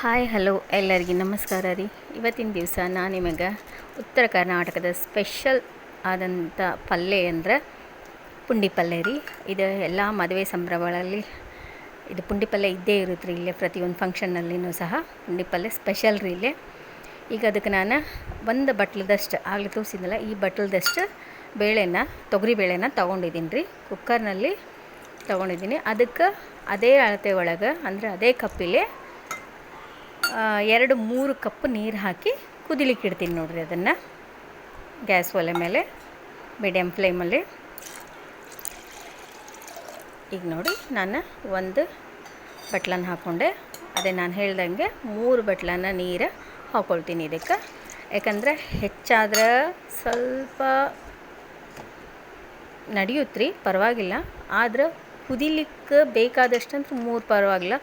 Hi, hello ಎಲ್ಲರಿಗೆ ನಮಸ್ಕಾರ ರೀ. ಇವತ್ತಿನ ದಿವಸ ನಾನು ನಿಮಗೆ ಉತ್ತರ ಕರ್ನಾಟಕದ ಸ್ಪೆಷಲ್ ಆದಂಥ ಪಲ್ಯ ಅಂದ್ರೆ ಪುಂಡಿ ಪಲ್ಯ ರೀ. ಇದು ಎಲ್ಲ ಮದುವೆ ಸಂಭ್ರಮಗಳಲ್ಲಿ ಇದು ಪುಂಡಿ ಪಲ್ಯ ಇದ್ದೇ ಇರುತ್ತೆ ರೀ ಇಲ್ಲೇ ಪ್ರತಿಯೊಂದು ಫಂಕ್ಷನ್ನಲ್ಲಿಯೂ ಸಹ ಪುಂಡಿ ಪಲ್ಯ ಸ್ಪೆಷಲ್ ರೀ ಇಲ್ಲೇ. ಈಗ ಅದಕ್ಕೆ ನಾನು ಒಂದು ಬಟ್ಲದಷ್ಟು, ಆಗಲೇ ತೋರಿಸಿದ್ನಲ್ಲ, ಈ ಬಟ್ಲದಷ್ಟು ಬೇಳೆನ, ತೊಗರಿ ಬೇಳೆನ ತೊಗೊಂಡಿದ್ದೀನಿ ರೀ. ಕುಕ್ಕರ್ನಲ್ಲಿ ತೊಗೊಂಡಿದ್ದೀನಿ ಅದಕ್ಕೆ ಅದೇ ಅಳತೆ ಒಳಗೆ, ಅಂದರೆ ಅದೇ ಕಪ್ಪಿಲೆ ಎರಡು ಮೂರು ಕಪ್ ನೀರು ಹಾಕಿ ಕುದಿಲಿಕ್ಕೆ ಇಡ್ತೀನಿ ನೋಡಿರಿ ಅದನ್ನು. ಗ್ಯಾಸ್ ಒಲೆ ಮೇಲೆ ಮೀಡಿಯಮ್ ಫ್ಲೇಮಲ್ಲಿ ಈಗ ನೋಡಿ, ನಾನು ಒಂದು ಬಟ್ಲನ್ನ ಹಾಕ್ಕೊಂಡೆ ಅದೇ ನಾನು ಹೇಳ್ದಂಗೆ ಮೂರು ಬಟ್ಲನ್ನ ನೀರು ಹಾಕ್ಕೊಳ್ತೀನಿ ಇದಕ್ಕೆ. ಯಾಕಂದರೆ ಹೆಚ್ಚಾದ್ರೆ ಸ್ವಲ್ಪ ನಡೆಯುತ್ತೆ ರೀ ಪರವಾಗಿಲ್ಲ. ಆದ್ರೆ ಕುದಿಲಿಕ್ಕೆ ಬೇಕಾದಷ್ಟಂತೂ ಮೂರು ಪರವಾಗಿಲ್ಲ.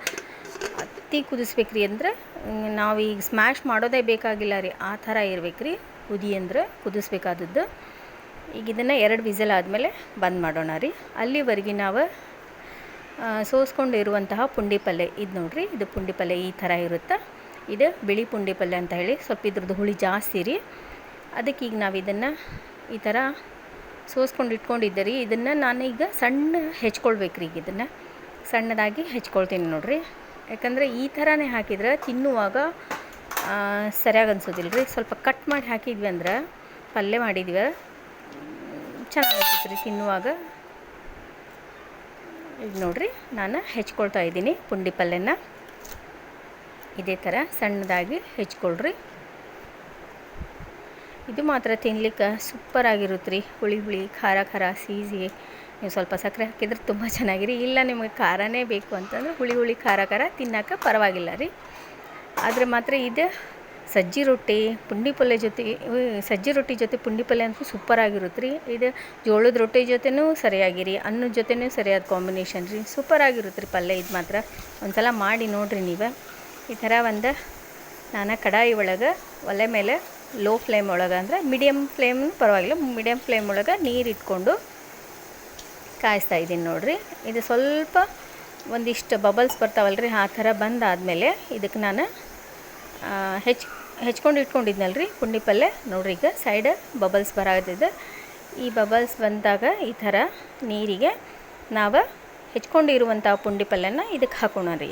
ಅತಿ ಕುದಿಸ್ಬೇಕ್ರಿ ಅಂದ್ರೆ ಮ್, ನಾವು ಈಗ ಸ್ಮ್ಯಾಶ್ ಮಾಡೋದೇ ಬೇಕಾಗಿಲ್ಲ ರೀ. ಆ ಥರ ಇರ್ಬೇಕು ರೀ ಕುದಿ ಅಂದ್ರೆ ಕುದಿಸ್ಬೇಕಾದದ್ದು. ಈಗ ಇದನ್ನು ಎರಡು ವಿಸಲ್ ಆದಮೇಲೆ ಬಂದ್ ಮಾಡೋಣ ರೀ. ಅಲ್ಲಿವರೆಗೆ ನಾವು ಸೋಸ್ಕೊಂಡಿರುವಂತಹ ಪುಂಡಿ ಪಲ್ಯ ಇದು ನೋಡಿರಿ. ಇದು ಪುಂಡಿ ಪಲ್ಯ ಈ ಥರ ಇರುತ್ತೆ? ಇದು ಬಿಳಿ ಪುಂಡಿ ಪಲ್ಯ ಅಂತ ಹೇಳಿ ಸ್ವಲ್ಪ ಇದ್ರದ್ದು ಹುಳಿ ಜಾಸ್ತಿ ರೀ. ಅದಕ್ಕೆ ಈಗ ನಾವು ಇದನ್ನು ಈ ಥರ ಸೋಸ್ಕೊಂಡು ಇಟ್ಕೊಂಡಿದ್ದೆ ರೀ. ಇದನ್ನು ನಾನೀಗ ಸಣ್ಣ ಹೆಚ್ಕೊಳ್ಬೇಕು ರೀ ಈಗ ಇದನ್ನು. ಸಣ್ಣದಾಗಿ ಹೆಚ್ಕೊಳ್ತೀನಿ ನೋಡ್ರಿ. ಯಾಕಂದರೆ ಈ ಥರನೇ ಹಾಕಿದ್ರೆ ತಿನ್ನುವಾಗ ಸರಿಯಾಗಿ ಅನ್ಸೋದಿಲ್ಲ ರೀ ಸ್ವಲ್ಪ ಕಟ್ ಮಾಡಿ ಹಾಕಿದ್ವಿ ಅಂದ್ರೆ ಪಲ್ಯ ಮಾಡಿದ್ವಿ. ಚೆನ್ನಾಗಿರ್ತೈತೆ ರೀ ತಿನ್ನುವಾಗ. ಇದು ನೋಡ್ರಿ, ನಾನು ಹೆಚ್ಕೊಳ್ತಾ ಇದ್ದೀನಿ ಪುಂಡಿ ಪಲ್ಯನ. ಇದೇ ಥರ ಸಣ್ಣದಾಗಿ ಹೆಚ್ಕೊಳ್ರಿ. ಇದು ಮಾತ್ರ ತಿನ್ಲಿಕ್ಕೆ ಸೂಪರ್ ಆಗಿರುತ್ತೆ ರೀ ಹುಳಿ ಹುಳಿ, ಖಾರ ಖಾರ ಸೀಸಿ ನೀವು ಸ್ವಲ್ಪ ಸಕ್ಕರೆ ಹಾಕಿದ್ರೆ ತುಂಬ ಚೆನ್ನಾಗಿರಿ. ಇಲ್ಲ, ನಿಮಗೆ ಖಾರನೇ ಬೇಕು ಅಂತಂದ್ರೆ ಹುಳಿ ಹುಳಿ ಖಾರ ಖಾರ ತಿನ್ನೋಕೆ ಪರವಾಗಿಲ್ಲ ರೀ. ಆದರೆ ಮಾತ್ರ ಇದು ಸಜ್ಜಿ ರೊಟ್ಟಿ, ಪುಂಡಿ ಪಲ್ಯ ಜೊತೆ ಸಜ್ಜಿ ರೊಟ್ಟಿ ಜೊತೆ ಪುಂಡಿ ಪಲ್ಯ ಅಂತೂ ಸೂಪರ್ ಆಗಿರುತ್ತೆ ರೀ. ಇದು ಜೋಳದ ರೊಟ್ಟಿ ಜೊತೆನೂ ಸರಿಯಾಗಿರಿ ಅನ್ನದ ಜೊತೆನೂ ಸರಿಯಾದ ಕಾಂಬಿನೇಷನ್ ರೀ. ಸೂಪರ್ ಆಗಿರುತ್ತೆ ರೀ ಪಲ್ಯ ಇದು ಮಾತ್ರ. ಒಂದು ಸಲ ಮಾಡಿ ನೋಡಿರಿ ನೀವು. ಈ ಥರ ಒಂದು ನಾನು ಕಡಾಯಿ ಒಳಗೆ ಒಲೆ ಮೇಲೆ ಲೋ ಫ್ಲೇಮ್ ಒಳಗೆ ಅಂದರೆ ಮೀಡಿಯಮ್ ಫ್ಲೇಮ್ ಪರವಾಗಿಲ್ಲ ಮೀಡಿಯಮ್ ಫ್ಲೇಮ್ ಒಳಗೆ ನೀರು ಇಟ್ಕೊಂಡು ಕಾಯಿಸ್ತಾ ಇದ್ದೀನಿ ನೋಡಿರಿ. ಇದು ಸ್ವಲ್ಪ ಒಂದಿಷ್ಟು ಬಬಲ್ಸ್ ಬರ್ತಾವಲ್ಲ ರೀ ಆ ಥರ ಬಂದಾದಮೇಲೆ ಇದಕ್ಕೆ ನಾನು ಹೆಚ್, ಹೆಚ್ಕೊಂಡು ಇಟ್ಕೊಂಡಿದ್ನಲ್ಲ ರೀ ಪುಂಡಿ ಪಲ್ಯ ನೋಡ್ರಿ ಈಗ ಸೈಡ್ ಬಬಲ್ಸ್ ಬರೋದಿದೆ ಈ ಬಬಲ್ಸ್ ಬಂದಾಗ ಈ ಥರ ನೀರಿಗೆ ನಾವು ಹೆಚ್ಕೊಂಡಿರುವಂಥ ಪುಂಡಿ ಪಲ್ಯನ ಇದಕ್ಕೆ ಹಾಕೋಣ ರೀ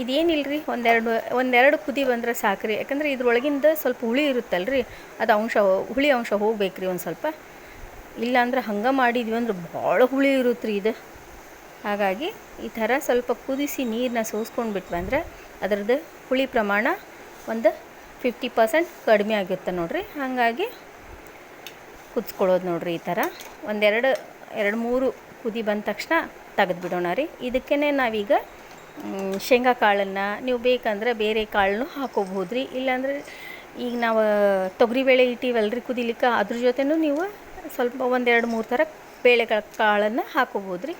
ಇದೇನಿಲ್ಲ ರೀ ಒಂದೆರಡು ಒಂದೆರಡು ಕುದಿ ಬಂದರೆ ಸಾಕು ರೀ ಯಾಕಂದ್ರೆ ಇದ್ರೊಳಗಿಂದ ಸ್ವಲ್ಪ ಹುಳಿ ಇರುತ್ತಲ್ಲ ರೀ ಅದು ಅಂಶ, ಹುಳಿ ಅಂಶ ಹೋಗ್ಬೇಕು ರೀ ಒಂದು ಸ್ವಲ್ಪ. ಇಲ್ಲಾಂದ್ರೆ ಹಂಗೆ ಮಾಡಿದ್ವಿ ಅಂದ್ರೆ ಭಾಳ ಹುಳಿ ಇರುತ್ತೆ ರೀ ಇದು. ಹಾಗಾಗಿ ಈ ಥರ ಸ್ವಲ್ಪ ಕುದಿಸಿ ನೀರನ್ನ ಸೋಸ್ಕೊಂಡು ಬಿಟ್ವಂದ್ರೆ ಅದರದ್ದು ಹುಳಿ ಪ್ರಮಾಣ ಒಂದು ಫಿಫ್ಟಿ ಪರ್ಸೆಂಟ್ ಕಡಿಮೆ ಆಗುತ್ತೆ ನೋಡಿರಿ. ಹಾಗಾಗಿ ಕುದಿಸ್ಕೊಳ್ಳೋದು ನೋಡಿರಿ ಈ ಥರ. ಒಂದೆರಡು, ಎರಡು ಮೂರು ಕುದಿ ಬಂದ ತಕ್ಷಣ ತೆಗೆದ್ಬಿಡೋಣ ರೀ. ಇದಕ್ಕೇ ನಾವೀಗ ಶೇಂಗಾ ಕಾಳನ್ನು ನೀವು ಬೇಕಂದ್ರೆ ಬೇರೆ ಕಾಳನ್ನು ಹಾಕೋಬಹುದು ರೀ ಇಲ್ಲಾಂದರೆ ಈಗ ನಾವು ತೊಗರಿಬೇಳೆ ಇಟ್ಟೀವಲ್ಲ ರೀ ಕುದಿಲಿಕ್ಕೆ, ಅದ್ರ ಜೊತೆನೂ ನೀವು ಸ್ವಲ್ಪ ಒಂದೆರಡು ಮೂರು ಥರ ಬೇಳೆಗಳ ಕಾಳನ್ನು ಹಾಕೋಬೋದು ರೀ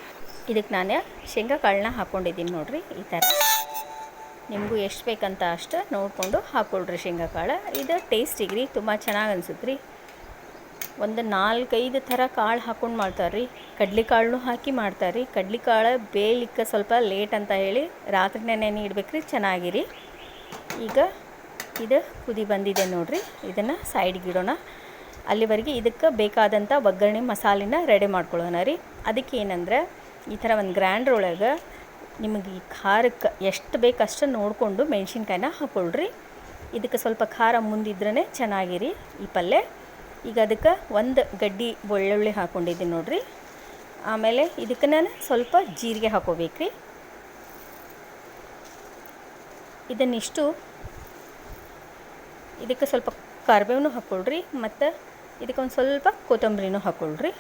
ಇದಕ್ಕೆ ನಾನು ಶೇಂಗಾ ಕಾಳನ್ನ ಹಾಕ್ಕೊಂಡಿದ್ದೀನಿ ನೋಡಿರಿ, ಈ ಥರ ನಿಮಗೂ ಎಷ್ಟು ಬೇಕಂತ ಅಷ್ಟು ನೋಡಿಕೊಂಡು ಹಾಕ್ಕೊಳ್ರಿ ಶೇಂಗಾ ಕಾಳು. ಇದು ಟೇಸ್ಟಿಗೆ ರೀ ತುಂಬ ಚೆನ್ನಾಗಿ ಅನಿಸುತ್ತೆ ರೀ ಒಂದು ನಾಲ್ಕೈದು ಥರ ಕಾಳು ಹಾಕ್ಕೊಂಡು ಮಾಡ್ತಾರೆ ರೀ ಕಾಳು ಹಾಕಿ ಮಾಡ್ತಾರೆ ರೀ ಕಡ್ಲೆಕಾಳು ಬೇಯಲಿಕ್ಕೆ ಸ್ವಲ್ಪ ಲೇಟ್ ಅಂತ ಹೇಳಿ ರಾತ್ರಿನೇ ನೆನೆ ಇಡ್ಬೇಕು ರೀ ಚೆನ್ನಾಗಿರಿ. ಈಗ ಇದು ಕುದಿ ಬಂದಿದೆ ನೋಡಿರಿ. ಇದನ್ನು ಸೈಡ್ಗೆ ಇಡೋಣ. ಅಲ್ಲಿವರೆಗೆ ಇದಕ್ಕೆ ಬೇಕಾದಂಥ ಒಗ್ಗರಣೆ ಮಸಾಲೆನ ರೆಡಿ ಮಾಡ್ಕೊಳ್ಳೋಣ ರೀ. ಅದಕ್ಕೆ ಏನಂದ್ರೆ, ಈ ಥರ ಒಂದು ಗ್ರ್ಯಾಂಡ್ರ್ ಒಳಗೆ ನಿಮಗೆ ಈ ಖಾರಕ್ಕೆ ಎಷ್ಟು ಬೇಕು ಅಷ್ಟು ನೋಡಿಕೊಂಡು ಮೆಣಸಿನ್ಕಾಯಿನ ಹಾಕ್ಕೊಳ್ರಿ ಇದಕ್ಕೆ ಸ್ವಲ್ಪ ಖಾರ ಮುಂದಿದ್ರೇ ಚೆನ್ನಾಗಿರಿ. ಈ ಪಲ್ಯ ಈಗ ಅದಕ್ಕೆ ಒಂದು ಗಡ್ಡಿ ಬೆಳ್ಳುಳ್ಳಿ ಹಾಕ್ಕೊಂಡಿದ್ದೀನಿ ನೋಡಿರಿ. ಆಮೇಲೆ ಇದಕ್ಕೆ ನಾನು ಸ್ವಲ್ಪ ಜೀರಿಗೆ ಹಾಕೋಬೇಕ್ರಿ. ಇದನ್ನಿಷ್ಟು ಇದಕ್ಕೆ ಸ್ವಲ್ಪ ಕರಿಬೇವನು ಹಾಕ್ಕೊಳ್ರಿ ಮತ್ತು ಇದಕ್ಕೆ ಒಂದು ಸ್ವಲ್ಪ ಕೊತ್ತಂಬರಿನೂ ಹಾಕ್ಕೊಳ್ರಿ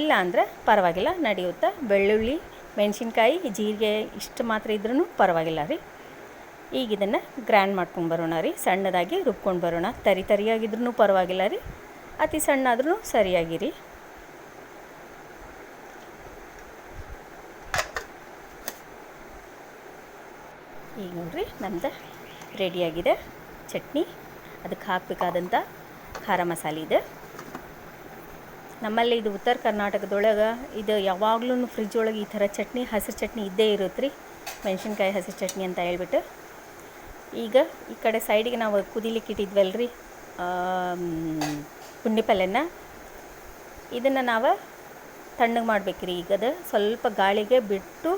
ಇಲ್ಲ ಅಂದರೆ ಪರವಾಗಿಲ್ಲ, ನಡೆಯುತ್ತೆ. ಬೆಳ್ಳುಳ್ಳಿ, ಮೆಣಸಿನ್ಕಾಯಿ, ಜೀರಿಗೆ ಇಷ್ಟು ಮಾತ್ರ ಇದ್ರೂ ಪರವಾಗಿಲ್ಲ ರೀ. ಈಗ ಇದನ್ನು ಗ್ರ್ಯಾಂಡ್ ಮಾಡ್ಕೊಂಡು ಬರೋಣ ರೀ. ಸಣ್ಣದಾಗಿ ರುಬ್ಕೊಂಡು ಬರೋಣ. ತರಿ ತರಿಯಾಗಿದ್ರೂ ಪರವಾಗಿಲ್ಲ ರೀ. ಅತಿ ಸಣ್ಣ ಆದ್ರೂ ಸರಿಯಾಗಿರಿ ಈಗ ನೋಡ್ರಿ ನಮ್ದು ರೆಡಿಯಾಗಿದೆ ಚಟ್ನಿ. ಅದಕ್ಕೆ ಹಾಕಬೇಕಾದಂಥ ಖಾರ ಮಸಾಲೆ ಇದೆ. ನಮ್ಮಲ್ಲಿ ಇದು ಉತ್ತರ ಕರ್ನಾಟಕದೊಳಗೆ ಇದು ಯಾವಾಗಲೂ ಫ್ರಿಜ್ ಒಳಗೆ ಈ ಥರ ಚಟ್ನಿ, ಹಸಿರು ಚಟ್ನಿ ಇದ್ದೇ ಇರುತ್ತೆ ರೀ ಮೆಣಸಿನ್ಕಾಯಿ, ಹಸಿರು ಚಟ್ನಿ ಅಂತ ಹೇಳ್ಬಿಟ್ಟು ಈಗ ಈ ಕಡೆ ಸೈಡಿಗೆ ನಾವು ಕುದಿಲಿಕ್ಕೆ ಇಟ್ಟಿದ್ವಲ್ಲ ರೀ ಪುಂಡಿ ಪಲ್ಯನ ಇದನ್ನು ನಾವು ತಣ್ಣಗೆ ಮಾಡ್ಬೇಕ್ರಿ. ಈಗ ಅದು ಸ್ವಲ್ಪ ಗಾಳಿಗೆ ಬಿಟ್ಟು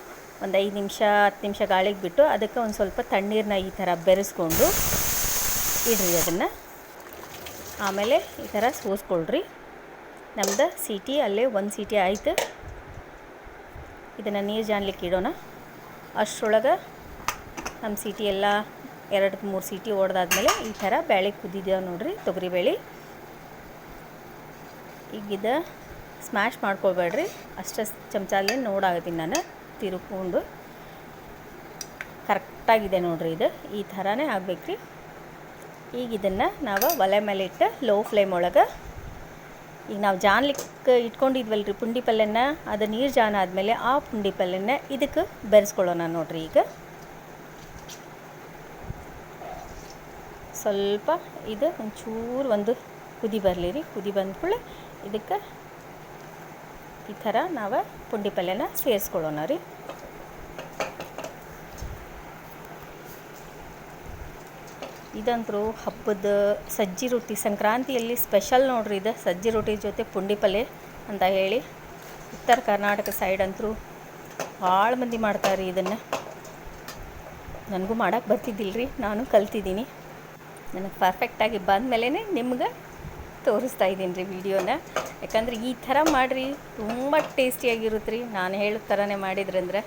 ಒಂದು ಐದು ನಿಮಿಷ, ಹತ್ತು ನಿಮಿಷ ಗಾಳಿಗೆ ಬಿಟ್ಟು ಅದಕ್ಕೆ ಒಂದು ಸ್ವಲ್ಪ ತಣ್ಣೀರನ್ನ ಈ ಥರ ಬೆರೆಸ್ಕೊಂಡು ಇಡ್ರಿ ಅದನ್ನು. ಆಮೇಲೆ ಈ ಥರ ಸೋಸ್ಕೊಳ್ರಿ. ನಮ್ದು ಸೀಟಿ ಅಲ್ಲೇ ಒಂದು ಸೀಟಿ ಆಯ್ತು. ಇದನ್ನು ನೀರು ಜಾನ್ಲಿಕ್ಕೆ ಇಡೋಣ. ಅಷ್ಟರೊಳಗೆ ನಮ್ಮ ಸೀಟಿ ಎಲ್ಲ ಎರಡು ಮೂರು ಸೀಟಿ ಹೊಡೆದಾದ್ಮೇಲೆ ಈ ಥರ ಬೇಳೆ ಕುದಿದ್ಯಾವ ನೋಡ್ರಿ ತೊಗರಿಬೇಳೆ ಈಗ ಇದು ಸ್ಮ್ಯಾಶ್ ಮಾಡ್ಕೊಳ್ಬೇಡ್ರಿ. ಅಷ್ಟು ಚಮಚಲ್ಲಿ ನೋಡಾಗತ್ತೀನಿ ನಾನು ತಿರುಕೊಂಡು ಕರೆಕ್ಟಾಗಿದೆ ನೋಡ್ರಿ ಇದು. ಈ ಥರನೇ ಆಗಬೇಕ್ರಿ. ಈಗ ಇದನ್ನು ನಾವು ಒಲೆ ಮೇಲೆ ಇಟ್ಟು ಲೋ ಫ್ಲೇಮ್ ಒಳಗೆ, ಈಗ ನಾವು ಜಾನ್ಲಿಕ್ಕೆ ಇಟ್ಕೊಂಡಿದ್ವಲ್ಲ ರೀ ಪುಂಡಿ ಪಲ್ಯನ, ಅದು ನೀರು ಜಾನ್ ಆದಮೇಲೆ ಆ ಪುಂಡಿ ಪಲ್ಯನ ಇದಕ್ಕೆ ಬೆರೆಸ್ಕೊಳ್ಳೋಣ ನೋಡ್ರಿ ಈಗ. ಸ್ವಲ್ಪ ಇದು ಒಂಚೂರು ಒಂದು ಕುದಿ ಬರಲಿ ರೀ. ಕುದಿ ಬಂದ ಕೂಡಲೇ ಇದಕ್ಕೆ ಈ ಥರ ನಾವು ಪುಂಡಿ ಪಲ್ಯನ ಸೇರಿಸ್ಕೊಳ್ಳೋಣ ರೀ. ಇದಂತರೂ ಹಬ್ಬದ ಸಜ್ಜಿ ರೊಟ್ಟಿ, ಸಂಕ್ರಾಂತಿಯಲ್ಲಿ ಸ್ಪೆಷಲ್ ನೋಡ್ರಿ ಇದು. ಸಜ್ಜಿ ರೊಟ್ಟಿ ಜೊತೆ ಪುಂಡಿ ಪಲ್ಯ ಅಂತ ಹೇಳಿ. ಉತ್ತರ ಕರ್ನಾಟಕ ಸೈಡ್ ಅಂತರೂ ಭಾಳ ಮಂದಿ ಮಾಡ್ತಾರೆ ಇದನ್ನು. ನನಗೂ ಮಾಡೋಕ್ಕೆ ಬರ್ತಿದ್ದಿಲ್ಲ ರೀ ನಾನು ಕಲ್ತಿದ್ದೀನಿ. ನನಗೆ ಪರ್ಫೆಕ್ಟಾಗಿ ಬಂದಮೇಲೆ ನಿಮ್ಗೆ ತೋರಿಸ್ತಾ ಇದ್ದೀನಿ ರೀ ವಿಡಿಯೋನ. ಯಾಕಂದ್ರೆ ಈ ಥರ ಮಾಡಿರಿ, ತುಂಬ ಟೇಸ್ಟಿಯಾಗಿರುತ್ತೆ ರೀ. ನಾನು ಹೇಳೋ ಥರನೇ ಮಾಡಿದ್ರಂದ್ರೆ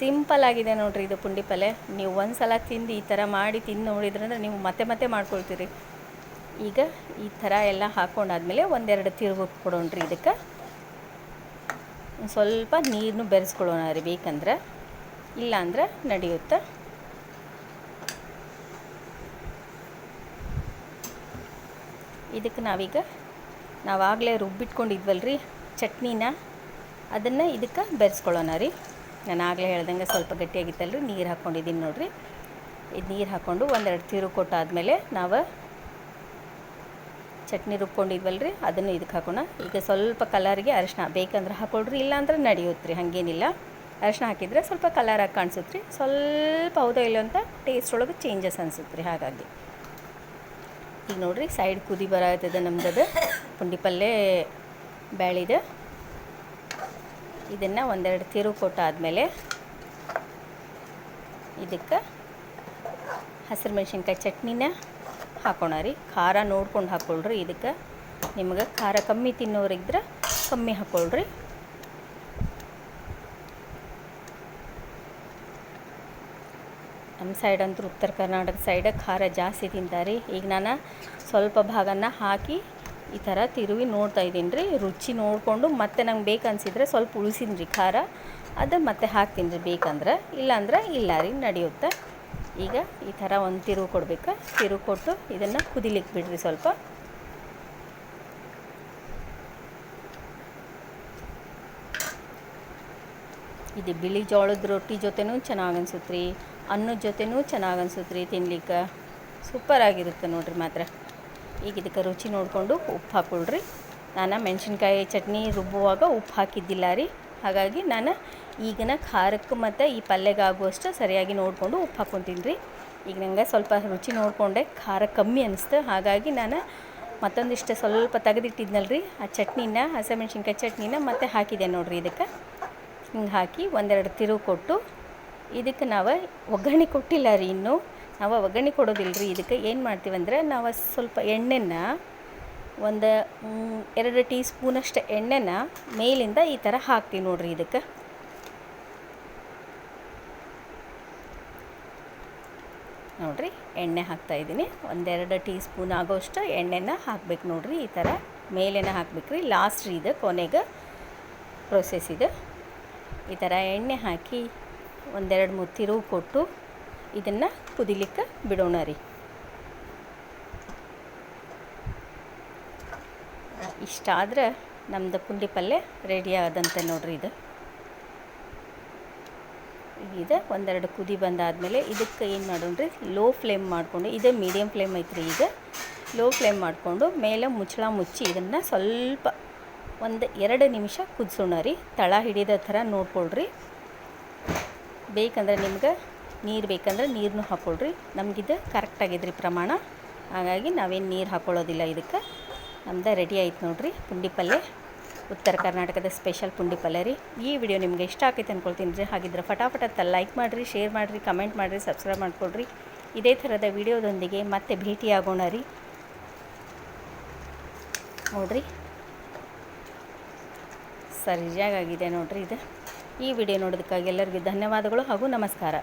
ಸಿಂಪಲ್ ಆಗಿದೆ ನೋಡಿರಿ ಇದು ಪುಂಡಿ ಪಲ್ಯ ನೀವು ಒಂದು ಸಲ ತಿಂದು ಈ ಥರ ಮಾಡಿ ತಿಂದು ನೋಡಿದ್ರಂದ್ರೆ ನೀವು ಮತ್ತೆ ಮತ್ತೆ ಮಾಡ್ಕೊಳ್ತೀರಿ. ಈಗ ಈ ಥರ ಎಲ್ಲ ಹಾಕ್ಕೊಂಡಾದ್ಮೇಲೆ ಒಂದೆರಡು ತಿರುಗು ಕೊಡೋಣ್ರಿ ಇದಕ್ಕೆ. ಸ್ವಲ್ಪ ನೀರನ್ನು ಬೆರೆಸ್ಕೊಳ್ಳೋಣ ರೀ ಬೇಕಂದ್ರೆ. ಇಲ್ಲಾಂದ್ರೆ ನಡೆಯುತ್ತೆ? ಇದಕ್ಕೆ ನಾವೀಗ ನಾವಾಗಲೇ ರುಬ್ಬಿಟ್ಕೊಂಡಿದ್ವಲ್ಲ ರೀ ಚಟ್ನಿನ. ಅದನ್ನು ಇದಕ್ಕೆ ಬೆರೆಸ್ಕೊಳ್ಳೋಣ ರೀ. ನಾನು ಆಗಲೇ ಹೇಳ್ದಂಗೆ ಸ್ವಲ್ಪ ಗಟ್ಟಿಯಾಗಿತ್ತಲ್ಲ ರೀ ನೀರು ಹಾಕ್ಕೊಂಡಿದ್ದೀನಿ ನೋಡಿರಿ. ಇದು ನೀರು ಹಾಕ್ಕೊಂಡು ಒಂದೆರಡು ತಿರು ಕೊಟ್ಟಾದಮೇಲೆ ನಾವು ಚಟ್ನಿ ರುಬ್ಕೊಂಡಿದ್ವಲ್ಲ ರೀ ಅದನ್ನು ಇದಕ್ಕೆ ಹಾಕೋಣ. ಈಗ ಸ್ವಲ್ಪ ಕಲರಿಗೆ ಅರಿಶಿನ ಬೇಕಂದ್ರೆ ಹಾಕೊಳ್ರಿ, ಇಲ್ಲಾಂದ್ರೆ ನಡೆಯುತ್ತೆ ರೀ ಹಾಗೇನಿಲ್ಲ. ಅರಿಶಿನ ಹಾಕಿದರೆ ಸ್ವಲ್ಪ ಕಲರಾಗಿ ಕಾಣಿಸುತ್ತೆ ರೀ ಸ್ವಲ್ಪ ಹೌದೋ ಇಲ್ಲ ಅಂತ ಟೇಸ್ಟ್ ಒಳಗೆ ಚೇಂಜಸ್ ಅನಿಸುತ್ತೆ ರೀ ಹಾಗಾಗಿ. ಈಗ ನೋಡ್ರಿ ಸೈಡ್ ಕುದಿ ಬರತ್ತದ ನಮ್ದದು. ಪುಂಡಿ ಪಲ್ಯ ಬ್ಯಾಳಿದೆ. ಇದನ್ನು ಒಂದೆರಡು ತಿರು ಕೊಟ್ಟಾದಮೇಲೆ ಇದಕ್ಕೆ ಹಸಿರು ಮೆಣಸಿನ್ಕಾಯಿ ಚಟ್ನಿನ ಹಾಕೋಣ ರೀ. ಖಾರ ನೋಡ್ಕೊಂಡು ಹಾಕ್ಕೊಳ್ರಿ ಇದಕ್ಕೆ ನಿಮ್ಗೆ ಖಾರ ಕಮ್ಮಿ ತಿನ್ನೋರಿದ್ರೆ ಕಮ್ಮಿ ಹಾಕ್ಕೊಳ್ರಿ ನಮ್ಮ ಸೈಡ್ ಅಂತೂ ಉತ್ತರ ಕರ್ನಾಟಕ ಸೈಡ ಖಾರ ಜಾಸ್ತಿ ತಿಂತಾರೆ. ಈಗ ನಾನು ಸ್ವಲ್ಪ ಭಾಗನ ಹಾಕಿ ಈ ಥರ ತಿರುವಿ ನೋಡ್ತಾ ಇದ್ದೀನಿ ರೀ. ರುಚಿ ನೋಡಿಕೊಂಡು ಮತ್ತೆ ನಂಗೆ ಬೇಕನ್ಸಿದ್ರೆ ಸ್ವಲ್ಪ ಉಳಿಸಿನಿ ರೀ ಖಾರ. ಅದು ಮತ್ತೆ ಹಾಕ್ತೀನಿ ರೀ ಬೇಕಂದ್ರೆ. ಇಲ್ಲಾಂದ್ರೆ ಇಲ್ಲ ರೀ, ನಡೆಯುತ್ತೆ. ಈಗ ಈ ಥರ ಒಂದು ತಿರುವು ಕೊಡ್ಬೇಕು. ತಿರುವು ಕೊಟ್ಟು ಇದನ್ನು ಕುದಿಲಿಕ್ಕೆ ಬಿಡ್ರಿ ಸ್ವಲ್ಪ. ಇದು ಬಿಳಿ ಜೋಳದ ರೊಟ್ಟಿ ಜೊತೆನೂ ಚೆನ್ನಾಗಿ ಅನ್ಸುತ್ತೆ ರೀ. ಅನ್ನದ ಜೊತೆನೂ ಚೆನ್ನಾಗಿ ಅನ್ಸುತ್ತೆ ರೀ ತಿನ್ಲಿಕ್ಕೆ. ಸೂಪರ್ ಆಗಿರುತ್ತೆ ನೋಡ್ರಿ ಮಾತ್ರ. ಈಗ ಇದಕ್ಕೆ ರುಚಿ ನೋಡಿಕೊಂಡು ಉಪ್ಪು ಹಾಕೊಳ್ರಿ ನಾನು ಮೆಣಸಿನ್ಕಾಯಿ ಚಟ್ನಿ ರುಬ್ಬುವಾಗ ಉಪ್ಪು ಹಾಕಿದ್ದಿಲ್ಲ ರೀ. ಹಾಗಾಗಿ ನಾನು ಈಗಿನ ಖಾರಕ್ಕೆ ಮತ್ತು ಈ ಪಲ್ಯಗಾಗುವಷ್ಟು ಸರಿಯಾಗಿ ನೋಡಿಕೊಂಡು ಉಪ್ಪು ಹಾಕೊತೀನಿ ರೀ. ಈಗ ನನಗೆ ಸ್ವಲ್ಪ ರುಚಿ ನೋಡಿಕೊಂಡೆ, ಖಾರ ಕಮ್ಮಿ ಅನಿಸ್ತು. ಹಾಗಾಗಿ ನಾನು ಮತ್ತೊಂದಿಷ್ಟು ಸ್ವಲ್ಪ ತೆಗೆದಿಟ್ಟಿದ್ನಲ್ರಿ. ಆ ಚಟ್ನಿನ, ಹಸಿಮೆಣ್ಸಿನ್ಕಾಯಿ ಚಟ್ನಿನ ಮತ್ತೆ ಹಾಕಿದೆ ನೋಡಿರಿ ಇದಕ್ಕೆ. ಹಿಂಗೆ ಹಾಕಿ ಒಂದೆರಡು ತಿರುವು ಕೊಟ್ಟು ಇದಕ್ಕೆ ನಾವು ಒಗ್ಗರಣೆ ಕೊಟ್ಟಿಲ್ಲ ರೀ ಇನ್ನೂ. ನಾವು ಒಗ್ಗರಣೆ ಕೊಡೋದಿಲ್ಲ ರೀ. ಇದಕ್ಕೆ ಏನು ಮಾಡ್ತೀವಂದ್ರೆ ನಾವು ಸ್ವಲ್ಪ ಎಣ್ಣೆನ ಒಂದು ಎರಡು ಟೀ ಸ್ಪೂನಷ್ಟು ಎಣ್ಣೆನ ಮೇಲಿಂದ ಈ ಥರ ಹಾಕ್ತೀವಿ ನೋಡ್ರಿ ಇದಕ್ಕೆ. ನೋಡ್ರಿ, ಎಣ್ಣೆ ಹಾಕ್ತಾ ಇದ್ದೀನಿ. ಒಂದೆರಡು ಟೀ ಸ್ಪೂನ್ ಆಗೋಷ್ಟು ಎಣ್ಣೆನ ಹಾಕ್ಬೇಕು ನೋಡ್ರಿ. ಈ ಥರ ಮೇಲೆನ ಹಾಕ್ಬೇಕು ರೀ ಲಾಸ್ಟ್ ಇದು ಕೊನೆಗೆ ಪ್ರೊಸೆಸ್ ಇದು. ಈ ಥರ ಎಣ್ಣೆ ಹಾಕಿ ಒಂದೆರಡು ಮೂರು ತಿರುವು ಕೊಟ್ಟು ಇದನ್ನು ಕುದಿಲಿಕ್ಕೆ ಬಿಡೋಣ ರೀ. ಇಷ್ಟಾದ್ರೆ ನಮ್ಮದು ಪುಂಡಿ ಪಲ್ಯ ರೆಡಿ ಆದಂತೆ ನೋಡ್ರಿ ಇದು. ಇದು ಒಂದೆರಡು ಕುದಿ ಬಂದಾದಮೇಲೆ ಇದಕ್ಕೆ ಏನು ಮಾಡೋಣ್ರಿ ಲೋ ಫ್ಲೇಮ್ ಮಾಡಿಕೊಂಡು, ಇದು ಮೀಡಿಯಮ್ ಫ್ಲೇಮ್ ಐತ್ರಿ ಈಗ. ಲೋ ಫ್ಲೇಮ್ ಮಾಡಿಕೊಂಡು ಮೇಲೆ ಮುಚ್ಚಳ ಮುಚ್ಚಿ ಇದನ್ನು ಸ್ವಲ್ಪ ಒಂದು ಎರಡು ನಿಮಿಷ ಕುದಿಸೋಣ ರೀ. ತಳ ಹಿಡಿದ ಥರ ನೋಡ್ಕೊಳ್ರಿ. ಬೇಕಂದ್ರೆ ನಿಮ್ಗೆ ನೀರು ಬೇಕಂದ್ರೆ ನೀರನ್ನು ಹಾಕ್ಕೊಳ್ರಿ ನಮಗಿದು ಕರೆಕ್ಟ್ ಆಗಿದ್ರಿ ಪ್ರಮಾಣ. ಹಾಗಾಗಿ ನಾವೇನು ನೀರು ಹಾಕ್ಕೊಳ್ಳೋದಿಲ್ಲ ಇದಕ್ಕೆ. ನಮ್ದು ರೆಡಿ ಆಯ್ತು ನೋಡ್ರಿ ಪುಂಡಿ ಪಲ್ಯ. ಉತ್ತರ ಕರ್ನಾಟಕದ ಸ್ಪೆಷಲ್ ಪುಂಡಿ ಪಲ್ಯ ರೀ. ಈ ವಿಡಿಯೋ ನಿಮಗೆ ಇಷ್ಟ ಆಕೈತೆ ಅಂದ್ಕೊಳ್ತೀನಿ ರೀ. ಹಾಗಿದ್ರೆ ಫಟಾಫಟ ಲೈಕ್ ಮಾಡಿರಿ ಶೇರ್ ಮಾಡಿರಿ ಕಮೆಂಟ್ ಮಾಡಿರಿ ಸಬ್ಸ್ಕ್ರೈಬ್ ಮಾಡ್ಕೊಳ್ರಿ. ಇದೇ ಥರದ ವಿಡಿಯೋದೊಂದಿಗೆ ಮತ್ತೆ ಭೇಟಿಯಾಗೋಣ ರೀ. ನೋಡ್ರಿ. ಸರಿಯಾಗಿದೆ ನೋಡ್ರಿ ಇದು. ಈ ವಿಡಿಯೋ ನೋಡೋದಕ್ಕಾಗಿ ಎಲ್ಲರಿಗೂ ಧನ್ಯವಾದಗಳು ಹಾಗೂ ನಮಸ್ಕಾರ.